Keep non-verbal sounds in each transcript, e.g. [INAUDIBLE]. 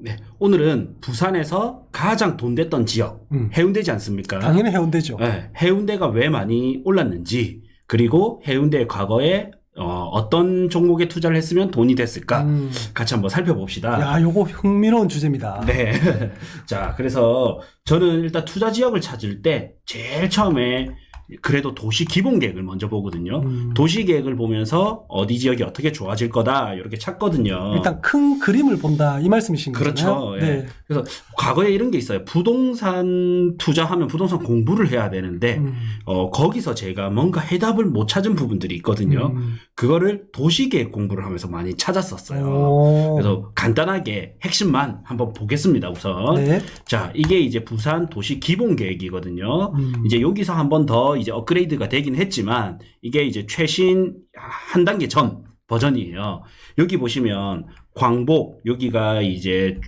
네, 오늘은 부산에서 가장 돈 됐던 지역 음. 해운대지 않습니까? 당연히 해운대죠. 네, 해운대가 왜 많이 올랐는지 그리고 해운대의 과거에 어, 떤 종목에 투자를 했으면 돈이 됐을까 음. 같이 한번 살펴봅시다. 야, 요거 흥미로운 주제입니다. 네. [LAUGHS] 자, 그래서 저는 일단 투자 지역을 찾을 때 제일 처음에 그래도 도시 기본 계획을 먼저 보거든요. 음. 도시 계획을 보면서 어디 지역이 어떻게 좋아질 거다 이렇게 찾거든요. 일단 큰 그림을 본다 이 말씀이신 거잖아요. 그렇죠. 예. 네. 그래서 과거에 이런 게 있어요. 부동산 투자하면 부동산 공부를 해야 되는데 음. 어, 거기서 제가 뭔가 해답을 못 찾은 부분들이 있거든요. 음. 그거를 도시 계획 공부를 하면서 많이 찾았었어요. 오. 그래서 간단하게 핵심만 한번 보겠습니다, 우선. 네. 자, 이게 이제 부산 도시 기본 계획이거든요. 음. 이제 여기서 한번 더 이제 업그레이드가 되긴 했지만 이게 이제 최신 한 단계 전 버전이에요. 여기 보시면 광복 여기가 이제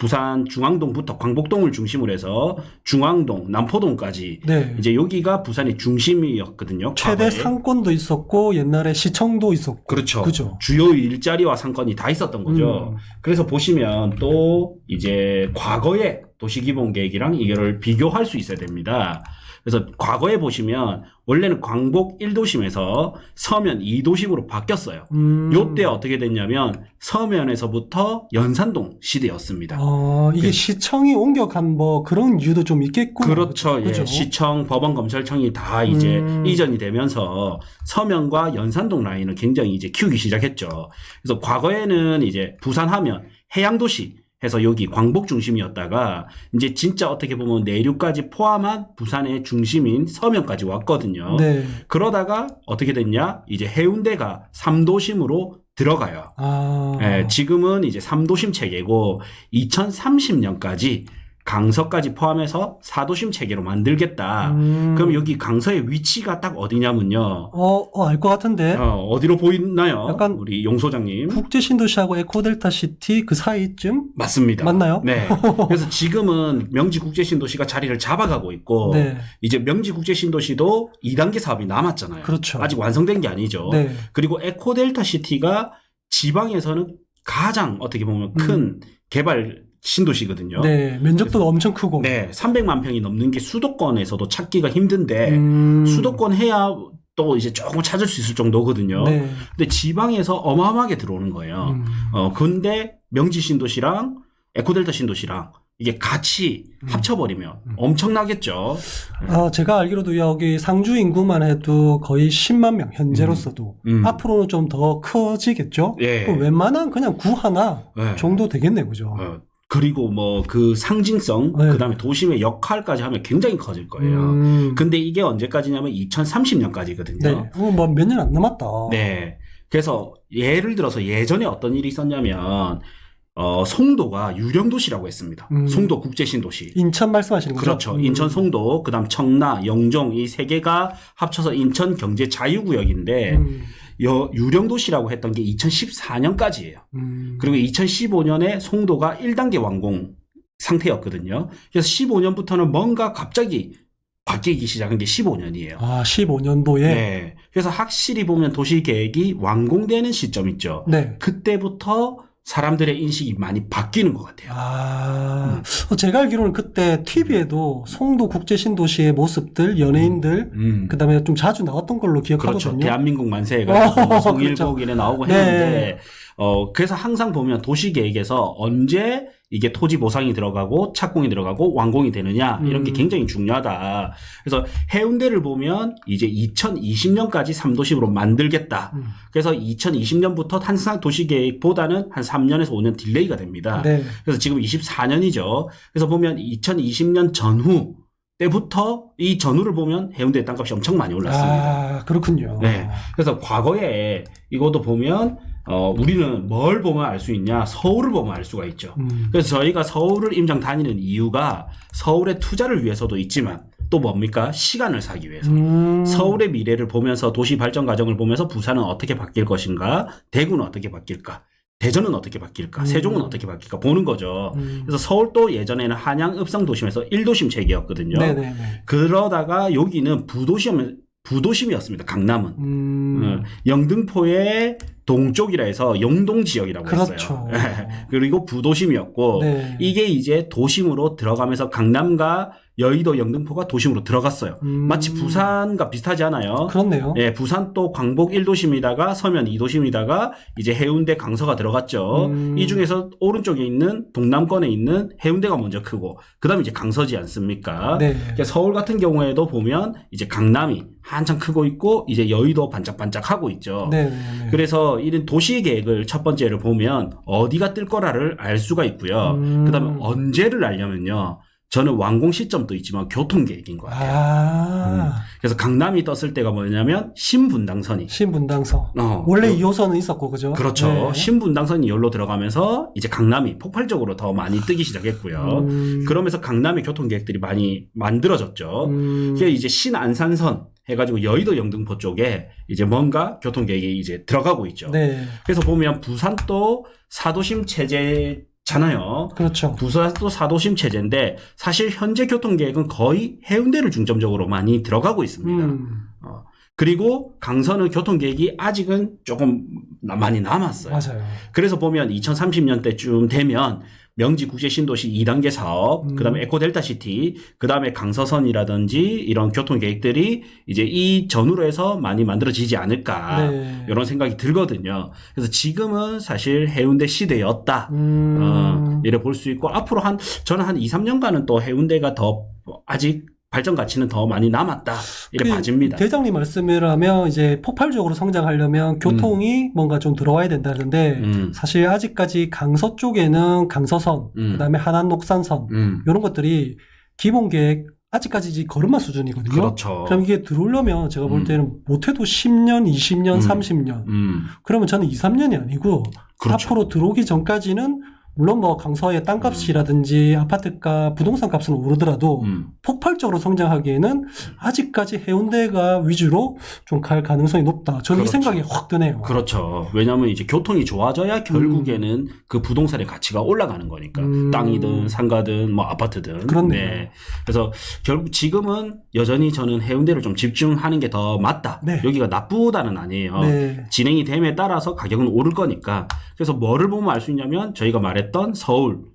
부산 중앙동부터 광복동을 중심으로 해서 중앙동, 남포동까지 네. 이제 여기가 부산의 중심이었거든요. 최대 과거에. 상권도 있었고 옛날에 시청도 있었고. 그렇죠. 그죠. 주요 일자리와 상권이 다 있었던 거죠. 음. 그래서 보시면 또 이제 과거의 도시기본 계획이랑 이거를 비교할 수 있어야 됩니다. 그래서 과거에 보시면 원래는 광복 1도심에서 서면 2도심으로 바뀌었어요. 음. 요때 어떻게 됐냐면 서면에서부터 연산동 시대였습니다. 어, 이게 그- 시청이 옮겨간 뭐 그런 이유도 좀 있겠고. 그렇죠. 예. 그죠? 시청, 법원, 검찰청이 다 이제 음. 이전이 되면서 서면과 연산동 라인을 굉장히 이제 키우기 시작했죠. 그래서 과거에는 이제 부산하면 해양도시 해서 여기 광복 중심이었다가 이제 진짜 어떻게 보면 내륙까지 포함한 부산의 중심인 서면까지 왔거든요. 네. 그러다가 어떻게 됐냐? 이제 해운대가 3도심으로 들어가요. 아. 예, 지금은 이제 3도심 체계고 2030년까지 강서까지 포함해서 4도심 체계로 만들겠다. 음. 그럼 여기 강서의 위치가 딱 어디냐면요. 어, 어, 알 것 같은데. 어, 디로 보이나요? 약간 우리 용 소장님. 국제 신도시하고 에코델타 시티 그 사이쯤? 맞습니다. 맞나요? 네. [LAUGHS] 그래서 지금은 명지 국제 신도시가 자리를 잡아가고 있고 네. 이제 명지 국제 신도시도 2단계 사업이 남았잖아요. 그렇죠. 아직 완성된 게 아니죠. 네. 그리고 에코델타 시티가 지방에서는 가장 어떻게 보면 큰 음. 개발 신도시거든요. 네. 면적도 엄청 크고. 네, 300만 평이 넘는 게 수도권에서도 찾기가 힘든데 음. 수도권 해야 또 이제 조금 찾을 수 있을 정도거든요. 네. 근데 지방에서 어마어마하게 들어오는 거예요. 음. 어, 근데 명지 신도시랑 에코델타 신도시랑 이게 같이 음. 합쳐버리면 음. 엄청나겠죠. 아, 제가 알기로도 여기 상주 인구만 해도 거의 10만 명 현재로서도 음. 앞으로는 좀 더 커지겠죠. 예. 웬만한 그냥 구 하나 네. 정도 되겠네, 그죠? 어, 그리고 뭐 그 상징성, 네. 그다음에 도심의 역할까지 하면 굉장히 커질 거예요. 음. 근데 이게 언제까지냐면 2030년까지거든요. 네. 어, 뭐몇 년 안 남았다. 네. 그래서 예를 들어서 예전에 어떤 일이 있었냐면 어, 송도가 유령도시라고 했습니다. 음. 송도 국제신도시. 인천 말씀하시는 거죠? 그렇죠. 음. 인천 송도, 그 다음 청라, 영종 이 세 개가 합쳐서 인천 경제 자유구역인데 음. 여, 유령 도시라고 했던 게 2014년까지예요. 음. 그리고 2015년에 송도가 1단계 완공 상태였거든요. 그래서 15년부터는 뭔가 갑자기 바뀌기 시작한 게 15년이에요. 아, 15년도에. 네. 그래서 확실히 보면 도시 계획이 완공되는 시점 있죠. 네. 그때부터 사람들의 인식이 많이 바뀌는 것 같아요. 아, 음. 어, 제가 알기로는 그때 TV에도 송도 국제 신도시의 모습들, 연예인들, 음. 그 다음에 좀 자주 나왔던 걸로 그렇죠. 기억하거든요. 대한민국 만세 해가지고 어, 뭐 그렇죠. 송일국이네 나오고 네. 했는데, 어, 그래서 항상 보면 도시 계획에서 언제 이게 토지 보상이 들어가고 착공이 들어가고 완공이 되느냐 이런 게 음. 굉장히 중요하다. 그래서 해운대를 보면 이제 2020년까지 3도심으로 만들겠다. 음. 그래서 2020년부터 항상 도시 계획보다는 한 3년에서 5년 딜레이가 됩니다. 네. 그래서 지금 24년이죠. 그래서 보면 2020년 전후 때부터 이 전후를 보면 해운대 땅값이 엄청 많이 올랐습니다. 아, 그렇군요. 네. 그래서 과거에 이것도 보면 어 우리는 뭘 보면 알 수 있냐? 서울을 보면 알 수가 있죠. 음. 그래서 저희가 서울을 임장 다니는 이유가 서울의 투자를 위해서도 있지만 또 뭡니까? 시간을 사기 위해서. 음. 서울의 미래를 보면서 도시 발전 과정을 보면서 부산은 어떻게 바뀔 것인가? 대구는 어떻게 바뀔까? 대전은 어떻게 바뀔까? 음. 세종은 어떻게 바뀔까? 보는 거죠. 음. 그래서 서울도 예전에는 한양 읍성 도심에서 1도심 체계였거든요. 네네네. 그러다가 여기는 부도심 부도심이었습니다. 강남은. 음. 어, 영등포의 동쪽이라 해서 영동 지역이라고 그렇죠. 했어요. [LAUGHS] 그리고 부도심이었고 네. 이게 이제 도심으로 들어가면서 강남과 여의도 영등포가 도심으로 들어갔어요. 음. 마치 부산과 비슷하지 않아요? 그렇네요. 예, 부산 또 광복 1도심이다가 서면 2도심이다가 이제 해운대 강서가 들어갔죠. 음. 이 중에서 오른쪽에 있는 동남권에 있는 해운대가 먼저 크고 그다음에 이제 강서지 않습니까? 네. 그러니까 서울 같은 경우에도 보면 이제 강남이 한창 크고 있고 이제 여의도 반짝반짝 하고 있죠. 네. 네. 네. 그래서 이런 도시 계획을 첫 번째를 보면 어디가 뜰 거라를 알 수가 있고요. 음. 그다음에 언제를 알려면요. 저는 완공 시점도 있지만 교통 계획인 것 같아요. 아. 그래서 강남이 떴을 때가 뭐냐면 신분당선이 신분당서. 어, 원래 그- 2호선은 있었고 그죠? 그렇죠. 네. 신분당선이 열로 들어가면서 이제 강남이 폭발적으로 더 많이 뜨기 시작했고요. 음. 그러면서 강남의 교통 계획들이 많이 만들어졌죠. 음. 그게 이제 신안산선 해가지고 여의도 영등포 쪽에 이제 뭔가 교통 계획이 이제 들어가고 있죠. 네. 그래서 보면 부산도 사도심 체제 잖아요. 그렇죠. 부산도 사도심 체제인데 사실 현재 교통 계획은 거의 해운대를 중점적으로 많이 들어가고 있습니다. 음. 어, 그리고 강서는 교통 계획이 아직은 조금 나- 많이 남았어요. 맞아요. 그래서 보면 2030년 때쯤 되면 명지 국제 신도시 2단계 사업, 음. 그다음에 에코 델타 시티, 그다음에 강서선이라든지 이런 교통 계획들이 이제 이 전후로 해서 많이 만들어지지 않을까 네. 이런 생각이 들거든요. 그래서 지금은 사실 해운대 시대였다. 음. 어, 이래 볼 수 있고 앞으로 한 저는 한 2, 3년간은 또 해운대가 더 아직 발전 가치는 더 많이 남았다. 이래 그 봐집니다. 대장님 말씀이라면 이제 폭발적으로 성장하려면 교통이 뭔가 좀 들어와야 된다는데 음. 사실 아직까지 강서 쪽에는 강서선, 음. 그다음에 하남 녹산선 음. 이런 것들이 기본 계획 아직까지 이제 걸음마 수준이거든요. 그렇죠. 그럼 이게 들어오려면 제가 볼 음. 때는 못해도 10년, 20년, 음. 30년. 음. 그러면 저는 2, 3년이 아니고 그렇죠. 앞으로 들어오기 전까지는 물론 뭐 강서의 땅값이라든지 아파트가 부동산 값은 오르더라도 음. 폭발적으로 성장하기에는 아직까지 해운대가 위주로 좀 갈 가능성이 높다. 저는 이 그렇죠. 생각이 확 드네요. 그렇죠. 왜냐하면 이제 교통이 좋아져야 결국에는 그 부동산의 가치가 올라가는 거니까 음. 땅이든 상가든 뭐 아파트든. 그렇네요. 그래서 결국 지금은 여전히 저는 해운대를 좀 집중하는 게 더 맞다. 네. 여기가 나쁘다는 아니에요. 네. 진행이 됨에 따라서 가격은 오를 거니까. 그래서 뭐를 보면 알 수 있냐면 저희가 말 했던 서울,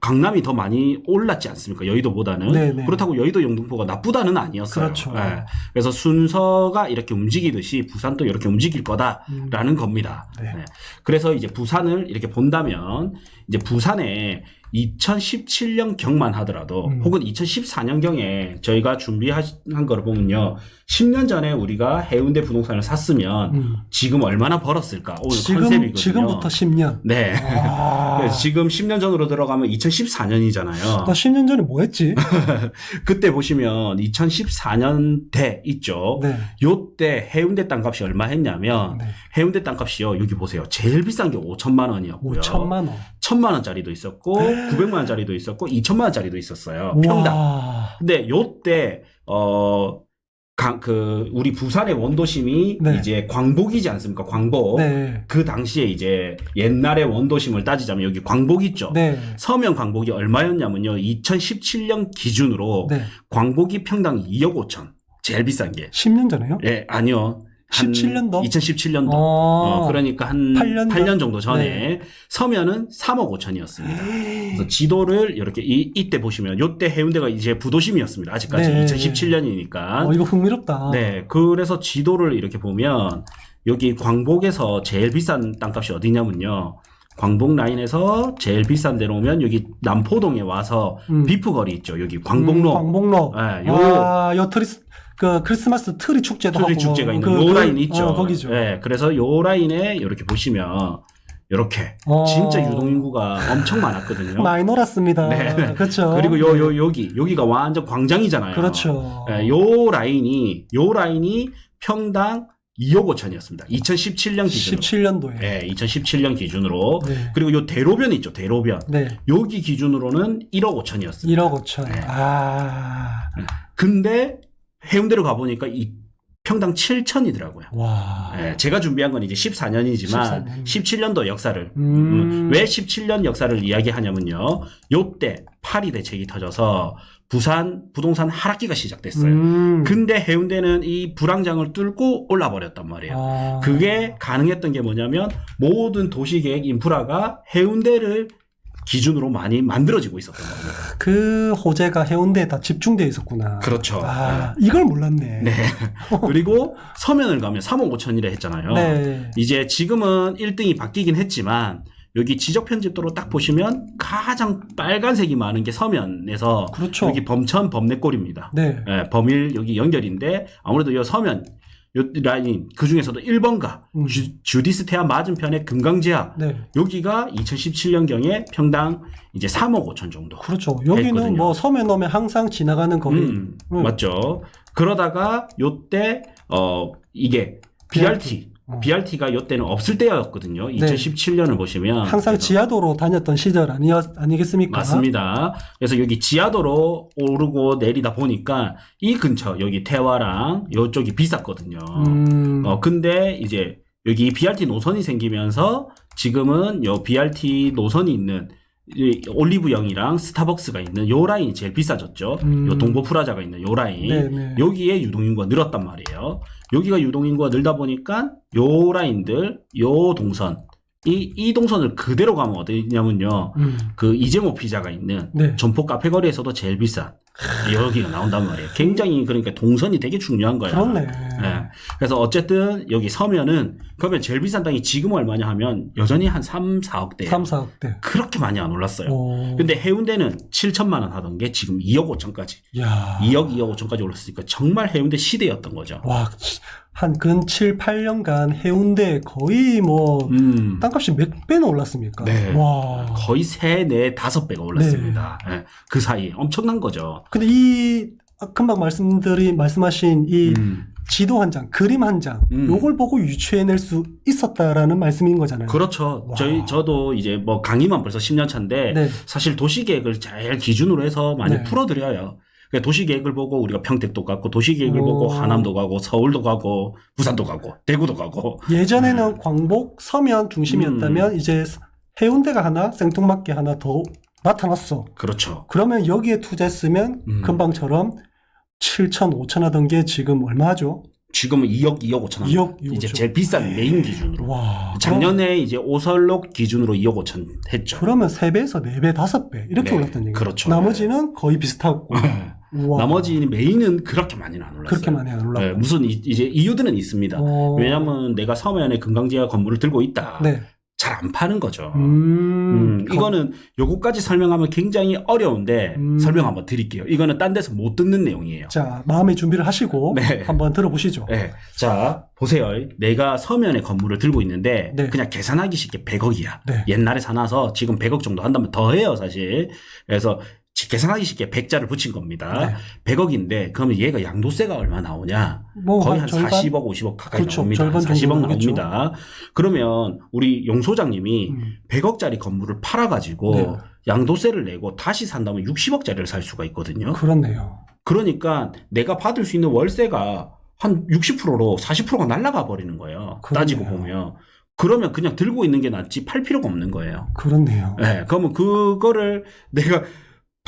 강남이 더 많이 올랐지 않습니까? 여의도보다는. 네, 네. 그렇다고 여의도 영등포가 나쁘다는 아니었어요. 그렇죠. 예. 그래서 순서가 이렇게 움직이듯이 부산도 이렇게 움직일 거다라는 음. 겁니다. 네. 예. 그래서 이제 부산을 이렇게 본다면 이제 부산에 2017년 경만 하더라도 음. 혹은 2014년 경에 저희가 준비한 거를 보면요. 10년 전에 우리가 해운대 부동산을 샀으면 음. 지금 얼마나 벌었을까? 오늘 지금 컨셉이거든요. 지금부터 10년. 네. 아, 지금 10년 전으로 들어가면 2014년이잖아요. 나 10년 전에 뭐 했지? [LAUGHS] 그때 보시면 2014년 대 있죠. 네. 요때 해운대 땅값이 얼마 했냐면 네. 해운대 땅값이요. 여기 보세요. 제일 비싼 게 5천만 원이었고요. 5천만 원. 천만 원짜리도 있었고 900만 원짜리도 있었고 2천만 원짜리도 있었어요. 평당. 와. 근데 요때 어 강, 그, 우리 부산의 원도심이 네. 이제 광복이지 않습니까? 광복. 네. 그 당시에 이제 옛날의 원도심을 따지자면 여기 광복 있죠. 네. 서면 광복이 얼마였냐면요. 2017년 기준으로 네. 광복이 평당 2억 5천. 제일 비싼 게. 10년 전에요? 예, 아니요. 17년도? 2017년도. 어. 어, 그러니까 한 8년 8년, 전? 정도 전에 네. 서면은 3억 5천이었습니다. 그래서 지도를 이렇게 이, 이때 보시면 요때 해운대가 이제 부도심이었습니다. 아직까지 네. 2017년이니까. 어, 이거 흥미롭다. 네, 그래서 지도를 이렇게 보면 여기 광복에서 제일 비싼 땅값이 어디냐면요. 광복 라인에서 제일 비싼 데로 오면 여기 남포동에 와서 음. 비프 거리 있죠. 여기 광복로. 음, 광복로. 예, 요 아, 요 트리스, 그 크리스마스 트리 축제도 트리 하고. 축제가 있는 그- 요 그- 라인 있죠. 어, 거기죠. 예, 그래서 요 라인에 이렇게 보시면 이렇게 어. 진짜 유동인구가 엄청 많았거든요. [LAUGHS] 많이 놀았습니다. 네. 그렇죠. 그리고 요 요 여기 여기가 완전 광장이잖아요. 그렇죠. 예, 요 라인이 요 라인이 평당 2억 5천이었습니다. 2017년 기준으로. 17년도에. 예, 2017년 기준으로. 네. 그리고 요 대로변 있죠. 대로변. 네. 여기 기준으로는 1억 5천이었습니다. 1억 5천. 네. 아. 근데 해운대로 가보니까 이 평당 7천이더라고요. 와. 예, 제가 준비한 건 이제 14년이지만 14년. 17년도 역사를 음. 음, 왜 17년 역사를 이야기하냐면요. 요때 파리 대책이 터져서 부산 부동산 하락기가 시작됐어요. 음. 근데 해운대는 이 불황장을 뚫고 올라 버렸단 말이에요. 아. 그게 가능했던 게 뭐냐면 모든 도시 계획 인프라가 해운대를 기준으로 많이 만들어지고 있었던 거예요. 그 호재가 해운대에 다 집중되어 있었구나. 그렇죠. 아, 이걸 몰랐네. 네. [LAUGHS] 그리고 서면을 가면 3억 5천이라 했잖아요. 네. 이제 지금은 1등이 바뀌긴 했지만 여기 지적 편집도로 딱 보시면 가장 빨간색이 많은 게 서면에서 그렇죠. 여기 범천 범내골입니다. 네. 예, 범일 여기 연결인데 아무래도 이 서면 요 라인 그 중에서도 1번가 음. 주, 디스테아 맞은편의 금강제야 네. 여기가 2017년 경에 평당 이제 3억 5천 정도. 그렇죠. 여기는 했거든요. 뭐 섬에 넘에 항상 지나가는 거리. 음, 음. 맞죠. 그러다가 요때 어 이게 BRT 어. BRT가 요때는 없을 때였거든요. 2017년을 보시면 항상 그래서 지하도로 다녔던 시절 아니었, 아니겠습니까? 맞습니다. 그래서 여기 지하도로 오르고 내리다 보니까 이 근처 여기 태화랑 요쪽이 비쌌거든요. 음. 어 근데 이제 여기 BRT 노선이 생기면서 지금은 요 BRT 노선이 있는 이 올리브영이랑 스타벅스가 있는 요 라인이 제일 비싸졌죠. 음. 요 동보 프라자가 있는 요 라인. 네, 네. 여기에 유동인구가 늘었단 말이에요. 여기가 유동인구가 늘다 보니까 요 라인들, 요 동선, 이, 이 동선을 그대로 가면 어디냐면요. 음. 그 이재모 피자가 있는 네. 점포 카페 거리에서도 제일 비싼 여기가 나온단 말이에요. 굉장히 그러니까 동선이 되게 중요한 거야. 그렇네. 예. 그래서 어쨌든 여기 서면은 그러면 제일 비싼 땅이 지금 얼마냐 하면 여전히 한 3, 4억대. 3, 4억대. 그렇게 많이 안 올랐어요. 오. 근데 해운대는 7천만 원 하던 게 지금 2억 5천까지. 야. 2억, 2억 5천까지 올랐으니까 정말 해운대 시대였던 거죠. 와, 한 근 7, 8년간 해운대 거의 뭐 음. 땅값이 몇 배나 올랐습니까? 네. 와. 거의 3, 4, 5배가 올랐습니다. 네. 예. 그 사이에 엄청난 거죠. 근데 이 아, 금방 말씀드린 말씀하신 이 음. 지도 한 장, 그림 한 장, 음. 요걸 보고 유추해낼 수 있었다라는 말씀인 거잖아요. 그렇죠. 와. 저희 저도 이제 뭐 강의만 벌써 10년 차인데 네. 사실 도시 계획을 잘 기준으로 해서 많이 네. 풀어드려요. 그러니까 도시계획을 보고 우리가 평택도 가고 도시계획을 오. 보고 하남도 가고 서울도 가고 부산도 가고 대구도 가고 예전에는 광복, 서면 중심이었다면 이제 해운대가 하나, 생뚱맞게 하나 더 나타났어. 그렇죠. 그러면 여기에 투자했으면 음. 금방처럼 7천, 5천 하던 게 지금 얼마 하죠? 지금은 2억 2억 5천 원. 2억, 2억 이제 5천. 제일 비싼 메인 기준으로. 와. 작년에 이제 오설록 기준으로 2억 5천 했죠. 그러면 3배에서 4배, 5배 이렇게 네, 올랐던 얘기예요. 그렇죠. 나머지는 거의 비슷하고. 우와. 나머지 메인은 그렇게 많이는 안 올랐어요. 그렇게 많이 안 올랐고. 네, 무슨 이, 제 이유들은 있습니다. 어. 왜냐하면 내가 서면에 금강지하 건물을 들고 있다. 네. 잘 안 파는 거죠. 음. 음, 이거는 요거까지 설명하면 굉장히 어려운데 음. 설명 한번 드릴게요. 이거는 딴 데서 못 듣는 내용이에요. 자, 마음의 준비를 하시고 네. 한번 들어보시죠. 네. 자, 보세요. 내가 서면에 건물을 들고 있는데 네. 그냥 계산하기 쉽게 100억이야. 네. 옛날에 사놔서 지금 100억 정도 한다면 더 해요, 사실. 그래서 지- 계산하기 쉽게 100자를 붙인 겁니다. 네. 100억인데 그러면 얘가 양도세가 얼마 나오냐? 뭐 거의 한 절반? 40억, 50억 가까이 그렇죠. 나옵니다. 절반 40억 정도 나오겠죠. 나옵니다. 그러면 우리 용 소장님이 음. 100억짜리 건물을 팔아 가지고 네. 양도세를 내고 다시 산다면 60억짜리를 살 수가 있거든요. 그렇네요. 그러니까 내가 받을 수 있는 월세가 한 60%로 40%가 날아가 버리는 거예요. 그러네요. 따지고 보면. 그러면 그냥 들고 있는 게 낫지 팔 필요가 없는 거예요. 그렇네요. 예, 그러면 그거를 내가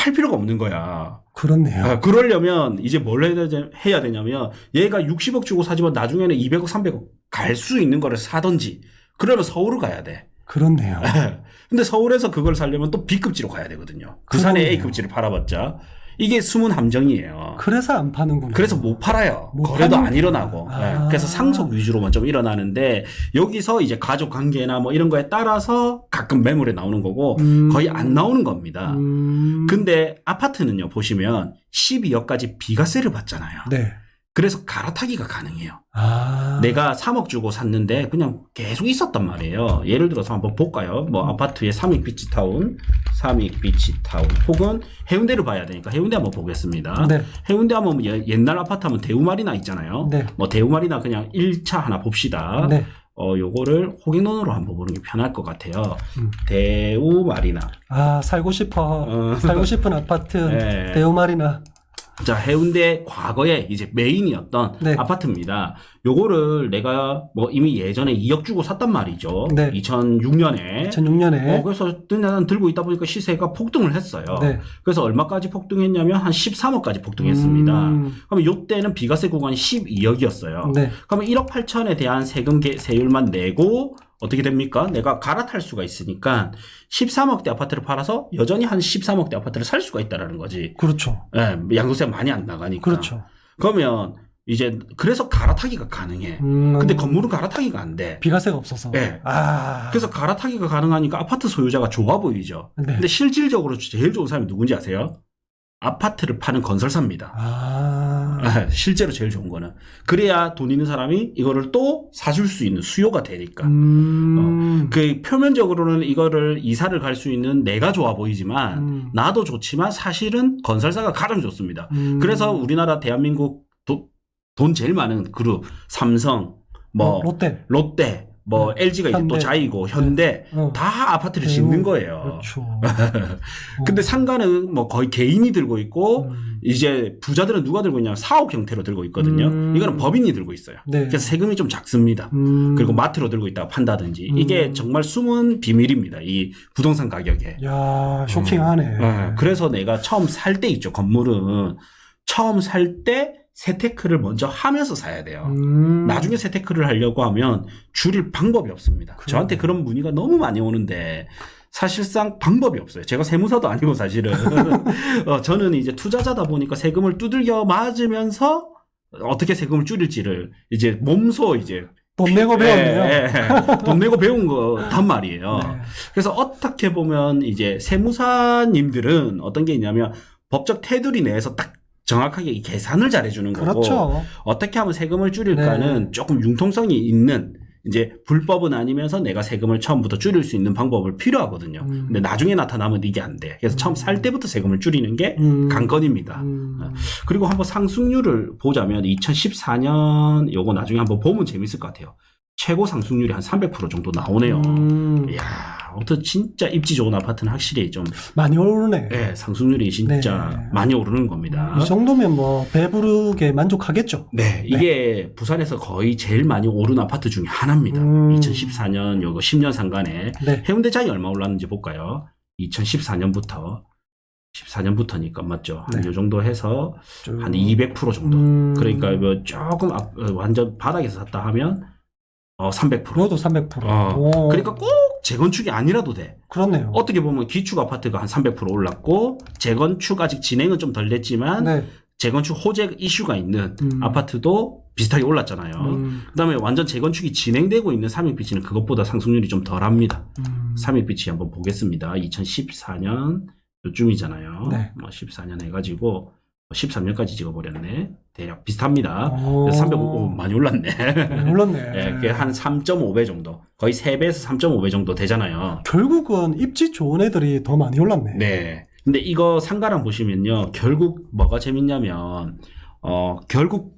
팔 필요가 없는 거야. 그렇네요. 아, 그러려면 이제 뭘 해야, 되냐- 해야 되냐면 얘가 60억 주고 사지만 나중에는 200억, 300억 갈 수 있는 거를 사든지 그러면 서울을 가야 돼. 그렇네요. [LAUGHS] 근데 서울에서 그걸 살려면 또 B급지로 가야 되거든요. 부산에 그러네요. A급지를 팔아봤자 이게 숨은 함정이에요. 그래서 안 파는구나. 그래서 못 팔아요. 못 거래도 안 파는구나. 일어나고. 아. 예, 그래서 상속 위주로만 좀 일어나는데 여기서 이제 가족 관계나 뭐 이런 거에 따라서 가끔 매물에 나오는 거고 음. 거의 안 나오는 겁니다. 음. 근데 아파트는요 보시면 12억까지 비과세를 받잖아요. 네. 그래서 갈아타기가 가능해요. 아. 내가 3억 주고 샀는데 그냥 계속 있었단 말이에요. 예를 들어서 한번 볼까요? 뭐 아파트의 삼익 비치타운, 삼익 비치타운 혹은 해운대를 봐야 되니까 해운대 한번 보겠습니다. 네. 해운대 뭐 예- 옛날 아파트 하면 대우마리나 있잖아요. 네. 뭐 대우마리나 그냥 1차 하나 봅시다. 네. 어 요거를 호갱론으로 한번 보는 게 편할 것 같아요. 음. 대우마리나. 아, 살고 싶어. 어. 살고 싶은 아파트. [LAUGHS] 네. 대우마리나. 자, 해운대 과거에 이제 메인이었던 네. 아파트입니다. 요거를 내가 뭐 이미 예전에 2억 주고 샀단 말이죠. 네. 2006년에. 2006년에 어, 그래서 나는 들고 있다 보니까 시세가 폭등을 했어요. 네. 그래서 얼마까지 폭등했냐면 한 13억까지 폭등했습니다. 음, 그러면 요때는 비과세 구간이 12억이었어요. 네. 그러면 1억 8천에 대한 세금 계- 세율만 내고 어떻게 됩니까? 내가 갈아탈 수가 있으니까 13억대 아파트를 팔아서 여전히 한 13억대 아파트를 살 수가 있다라는 거지. 그렇죠. 예, 양도세 많이 안 나가니까. 그렇죠. 그러면 이제 그래서 갈아타기가 가능해. 음, 근데 건물은 갈아타기가 안 돼. 비과세가 없어서. 네. 아. 그래서 갈아타기가 가능하니까 아파트 소유자가 좋아 보이죠. 네. 근데 실질적으로 제일 좋은 사람이 누군지 아세요? 아파트를 파는 건설사입니다. 아. 아, 실제로 제일 좋은 거는 그래야 돈 있는 사람이 이거를 또 사줄 수 있는 수요가 되니까 음. 그 표면적으로는 이거를 이사를 갈 수 있는 내가 좋아 보이지만 음. 나도 좋지만 사실은 건설사가 가장 좋습니다. 음. 그래서 우리나라 대한민국 도- 돈 제일 많은 그룹 삼성 뭐 어, 롯데. 롯데 뭐 LG가 이제 또 현대. 자이고 현대 어. 다 아파트를 대우. 짓는 거예요. 그렇죠. [LAUGHS] 근데 상가는 뭐 거의 개인이 들고 있고 음. 이제 부자들은 누가 들고 있냐면 사업 형태로 들고 있거든요. 음. 이거는 법인이 들고 있어요. 네. 그래서 세금이 좀 작습니다. 음. 그리고 마트로 들고 있다가 판다든지 음. 이게 정말 숨은 비밀입니다. 이 부동산 가격에. 야, 쇼킹하네. 예, 그래서 내가 처음 살 때 있죠. 건물은 처음 살 때 세테크를 먼저 하면서 사야 돼요. 음. 나중에 세테크를 하려고 하면 줄일 방법이 없습니다. 그러네. 저한테 그런 문의가 너무 많이 오는데 사실상 방법이 없어요. 제가 세무사도 아니고 사실은 [LAUGHS] 어, 저는 이제 투자자다 보니까 세금을 두들겨 맞으면서 어떻게 세금을 줄일지를 이제 몸소 이제 돈 내고 배웠네요. 예, 예. 돈 내고 배운 거단 말이에요. 네. 그래서 어떻게 보면 이제 세무사님들은 어떤 게 있냐면 법적 테두리 내에서 딱 정확하게 이 계산을 잘해주는 거고 그렇죠. 어떻게 하면 세금을 줄일까는 네. 조금 융통성이 있는 이제 불법은 아니면서 내가 세금을 처음부터 줄일 수 있는 방법을 필요하거든요. 음. 근데 나중에 나타나면 이게 안 돼. 그래서 처음 살 때부터 세금을 줄이는 게 음. 관건입니다. 음. 그리고 한번 상승률을 보자면 2014년 요거 나중에 한번 보면 재밌을 것 같아요. 최고 상승률이 한 300% 정도 나오네요. 음. 이야, 아무튼 진짜 입지 좋은 아파트는 확실히 좀 많이 오르네. 예, 상승률이 진짜 네. 많이 오르는 겁니다. 이 정도면 뭐 배부르게 만족하겠죠. 네, 이게 부산에서 거의 제일 많이 오른 아파트 중에 하나입니다. 음. 2014년 요거 10년 상간에 네. 해운대 장이 얼마 올랐는지 볼까요? 2014년부터 14년부터니까 맞죠? 한 네. 요 정도 해서 쭉. 한200% 정도. 음. 그러니까 뭐 조금 앞- 어, 완전 바닥에서 샀다 하면 어 300%. 그것도 300%. 어. 오. 그러니까 꼭 재건축이 아니라도 돼. 그렇네요. 어떻게 보면 기축 아파트가 한 300% 올랐고 재건축 아직 진행은 좀 덜 됐지만 네. 재건축 호재 이슈가 있는 음. 아파트도 비슷하게 올랐잖아요. 음. 그다음에 완전 재건축이 진행되고 있는 삼익비치는 그것보다 상승률이 좀 덜합니다. 음. 삼익비치 한번 보겠습니다. 2014년 요쯤이잖아요. 네. 뭐 14년 해가지고 13년까지 찍어버렸네. 대략 비슷합니다. 오. 305 많이 올랐네. 많이 올랐네. [LAUGHS] 예, 그게 한 3.5배 정도. 거의 3배에서 3.5배 정도 되잖아요. 결국은 입지 좋은 애들이 더 많이 올랐네. 네. 근데 이거 상가랑 보시면요. 결국 뭐가 재밌냐면, 어, 결국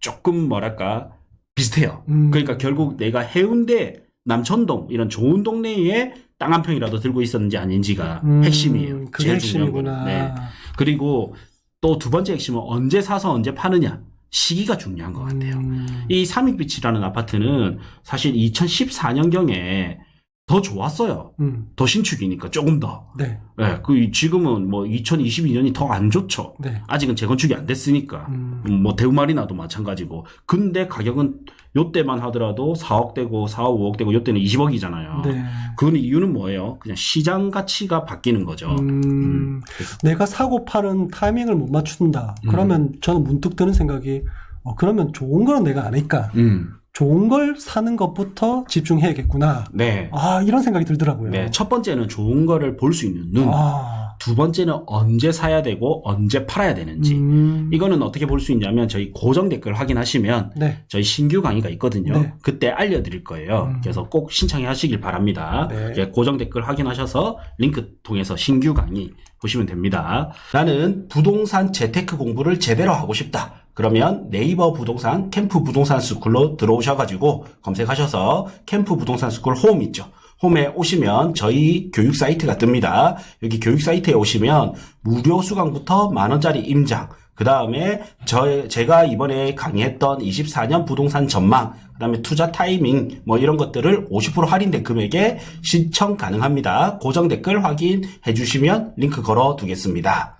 조금 뭐랄까, 비슷해요. 음. 그러니까 결국 내가 해운대, 남천동, 이런 좋은 동네에 땅 한 평이라도 들고 있었는지 아닌지가 음, 핵심이에요. 제일 중요한 핵심이구나. 거는. 네. 그리고 또 두 번째 핵심은 언제 사서 언제 파느냐. 시기가 중요한 것 같아요. 음. 이 삼익비치라는 아파트는 사실 2014년경에 더 좋았어요. 음. 더 신축이니까 조금 더. 네. 예, 그 지금은 뭐 2022년이 더 안 좋죠. 네. 아직은 재건축이 안 됐으니까. 음. 음, 뭐 대우마리나도 마찬가지고. 근데 가격은 요때만 하더라도 4억 되고 4억 5억 되고 요때는 20억이잖아요. 네. 그 이유는 뭐예요? 그냥 시장 가치가 바뀌는 거죠. 음. 음, 내가 사고 파는 타이밍을 못 맞춘다. 음. 그러면 저는 문득 드는 생각이 어, 그러면 좋은 거는 내가 아니까 음, 좋은 걸 사는 것부터 집중해야겠구나. 네. 아 이런 생각이 들더라고요. 네. 첫 번째는 좋은 거를 볼 수 있는 눈. 아. 두 번째는 언제 사야 되고 언제 팔아야 되는지. 음. 이거는 어떻게 볼 수 있냐면 저희 고정 댓글 확인하시면 네. 저희 신규 강의가 있거든요. 네. 그때 알려드릴 거예요. 음. 그래서 꼭 신청해 하시길 바랍니다. 네. 고정 댓글 확인하셔서 링크 통해서 신규 강의 보시면 됩니다. 나는 부동산 재테크 공부를 제대로 하고 싶다. 그러면 네이버 부동산 캠프 부동산 스쿨로 들어오셔가지고 검색하셔서 캠프 부동산 스쿨 홈 있죠. 홈에 오시면 저희 교육 사이트가 뜹니다. 여기 교육 사이트에 오시면 무료 수강부터 만 원짜리 임장, 그 다음에 저 제가 이번에 강의했던 24년 부동산 전망, 그 다음에 투자 타이밍 뭐 이런 것들을 50% 할인된 금액에 신청 가능합니다. 고정 댓글 확인해 주시면 링크 걸어 두겠습니다.